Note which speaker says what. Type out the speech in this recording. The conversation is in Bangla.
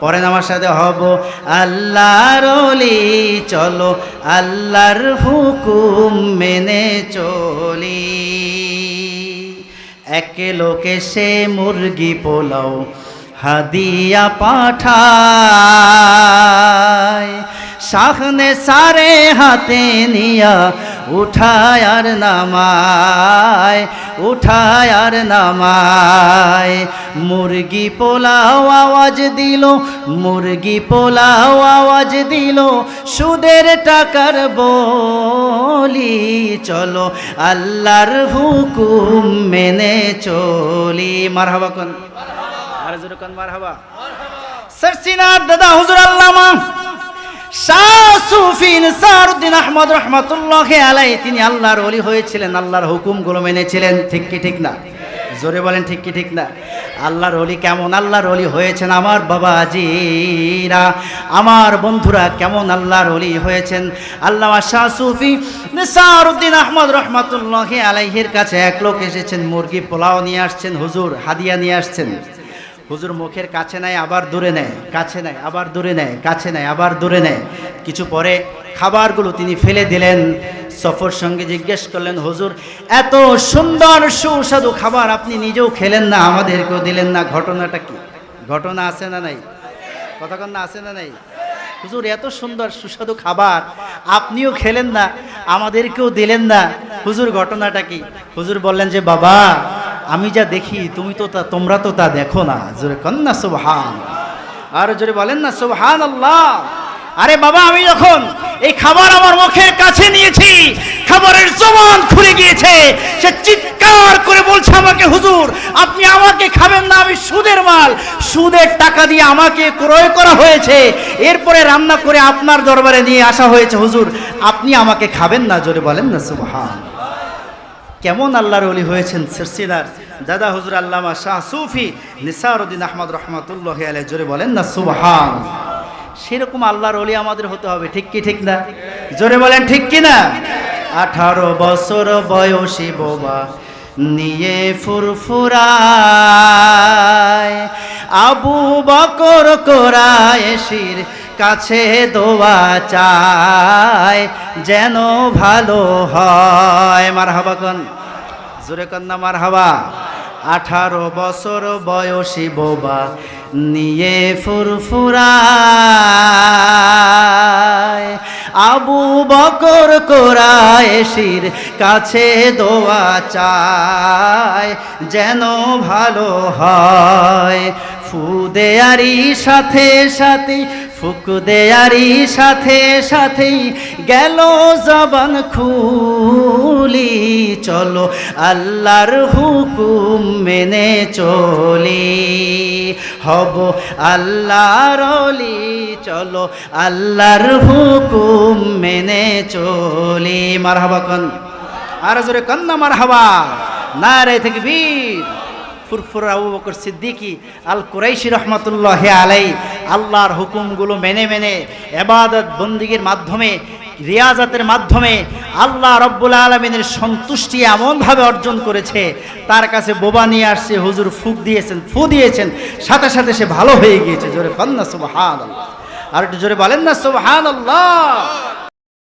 Speaker 1: পরেন আমার সাথে হব আল্লাহর অলি চলো আল্লাহর হুকুম মেনে চলি। এক লোকে সে মুরগি পোলাও, হাদিয়া পাঠায়। সাহনে সারে হাতে নিয়া উঠায় আর নামায়, উঠায় আর নামায়। মুরগি পোলাও আওয়াজ দিল, মুরগি পোলাও আওয়াজ দিল, সুদের টাকার বলি চলো, আল্লাহর হুকুম মেনে চলি। মারহাবা কোন? আর কোন মারহাবা? সরসিনার দাদা হুজুর আল্লামা। শাহ সুফি নিসারউদ্দিন আহমদ রহমাতুল্লাহ আলাই তিনি আল্লাহর ওলি হয়েছিলেন, আল্লাহর হুকুমগুলো মেনেছিলেন, ঠিক কি ঠিক না? জোরে বলেন ঠিক কি ঠিক না? আল্লাহর অলি কেমন? আল্লাহর অলি হয়েছেন আমার বাবা জিরা আমার বন্ধুরা কেমন আল্লাহর অলি হয়েছেন? আল্লাহ শাহ সুফি নিসারউদ্দিন আহমদ রহমাতুল্লাহ আলাইহির কাছে এক লোক এসেছেন, মুরগি পোলাও নিয়ে আসছেন, হুজুর হাদিয়া নিয়ে আসছেন। হুজুর মুখের কাছে নেয় আবার দূরে নেয়, কাছে নেয়, আবার দূরে নেয়, কাছে নেয়, আবার দূরে নেয়। কিছু পরে খাবারগুলো তিনি ফেলে দিলেন, সফর সঙ্গে জিজ্ঞেস করলেন, হুজুর, এত সুন্দর সুস্বাদু খাবার আপনি নিজেও খেলেন না, আমাদেরকেও দিলেন না, ঘটনাটা কি? ঘটনা আছে না নাই? কথাক্ষণ না আছে না নাই? হুজুর, এত সুন্দর সুস্বাদু খাবার আপনিও খেলেন না, আমাদেরকেও দিলেন না। হুজুর, ঘটনাটা কি? হুজুর বললেন যে, বাবা আমি যা দেখি, তুমি তো তা, তোমরা তো তা দেখো না। জোরে কন্যা সুবহান। আর জোরে বলেন না সুবহান আল্লাহ আরে বাবা, আমি যখন এই খাবার আমার মুখের কাছে নিয়েছি, খাবারের জবান খুলে গিয়েছে, সে চিৎকার করে বলছে আমাকে, হুজুর, আপনি আমাকে খাবেন না, আমি সুদের মাল। সুদের টাকা দিয়ে আমাকে ক্রয় করা হয়েছে। এরপরে রান্না করে আপনার দরবারে নিয়ে আসা হয়েছে, হুজুর, আপনি আমাকে খাবেন না। জোরে বলেন না, সুবহান। কেমন আল্লাহর অলি হয়েছেন? সিরসিদার দাদা হুজুর আল্লামা শাহ সুফি নিসারুদ্দিন আহমদ রহমতুল্লাহ আলাই জোরে বলেন না, সুবহান। সেরকম আল্লাহর অলি আমাদের হতে হবে, ঠিক কি, ঠিক না? জোরে বলেন, ঠিক কি না? আঠারো বছর বয়সী বোবা নিয়ে ফুরফুরায়। আবু বকর কোরআশির কাছে দোয়া চায়, যেন ভালো হয়। মার হাবা কন? জোরে কন্যা মার হাবা আঠারো বছর বয়সী বোবা নিয়ে ফুরফুরায়। আবু বকর কোরআশির কাছে দোয়া চায়, যেন ভালো হয়। ফুদেয়ারি সাথে সাথে, ফুক দেয়ারি সাথে সাথেই গেল জবান খুলি চলো, আল্লাহর হুকুম মেনে চলি। হব আল্লাহর চলো, আল্লাহর হুকুম মেনে চলি। মার হাবা কন। আর জোরে কন্না মার হাবা না রে থেকে বীর ফুরফুর আবু বকর সিদ্দিকি আল কুরাইশি রহমতুল্লাহ আলাই আল্লাহর হুকুমগুলো মেনে মেনে, এবাদত বন্দিগির মাধ্যমে রিয়াজাতের মাধ্যমে আল্লাহ রব্বুল আলমিনের সন্তুষ্টি এমনভাবে অর্জন করেছে, তার কাছে বোবা নিয়ে আসছে, হুজুর ফুক দিয়েছেন, ফু দিয়েছেন, সাথে সাথে সে ভালো হয়ে গিয়েছে। জোরে কন্যা সুবাহ আর একটু জোরে বলেন না সুবাহ আল্লাহ